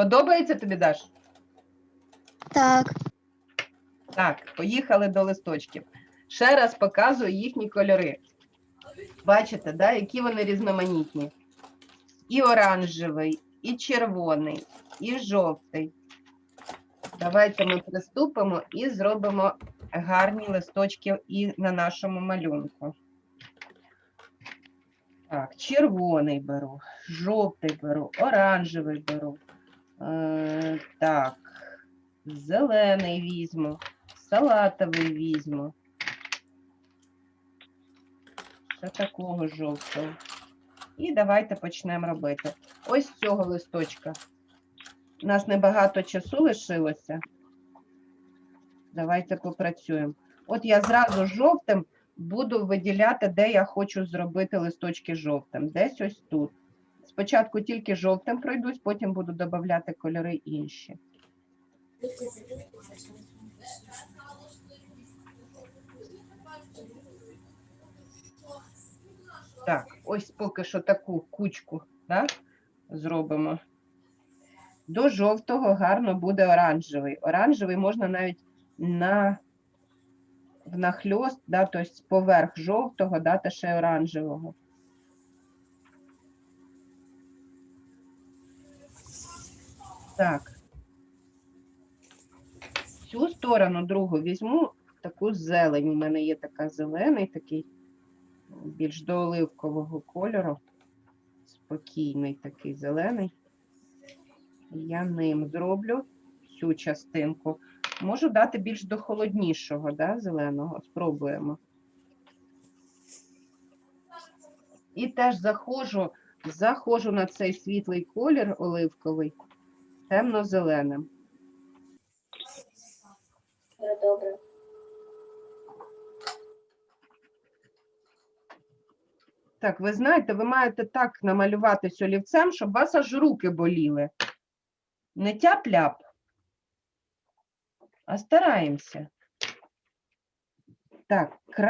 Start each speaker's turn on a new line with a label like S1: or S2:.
S1: Подобається тобі, Даш?
S2: Так.
S1: Так, поїхали до листочків. Ще раз показую їхні кольори. Бачите, да, які вони різноманітні. І оранжевий, і червоний, і жовтий. Давайте ми приступимо і зробимо гарні листочки і на нашому малюнку. Так, червоний беру, жовтий беру, оранжевий беру. Е, так, зелений візьму, салатовий візьму. Ще такого жовтого. І давайте почнемо робити. Ось з цього листочка. У нас небагато часу лишилося. Давайте попрацюємо. От я зразу жовтим буду виділяти, де я хочу зробити листочки жовтим. Десь ось тут. Спочатку тільки жовтим пройдусь, потім буду додавати кольори інші. Так, ось поки що таку кучку да, зробимо. До жовтого гарно буде оранжевий. Оранжевий можна навіть на внахльост, да, тобто поверх жовтого дати ще оранжевого. Так. Цю сторону другу візьму таку зелень. У мене є така зелений, такий більш до оливкового кольору. Спокійний такий зелений. Я ним зроблю цю частинку. Можу дати більш до холоднішого, да, зеленого. Спробуємо. І теж заходжу, заходжу на цей світлий колір оливковий темно-зеленим.
S2: Добре.
S1: Так, ви знаєте, ви маєте так намалюватись олівцем, щоб вас аж руки боліли. Не тяп-ляп, а стараємося. Так, кра...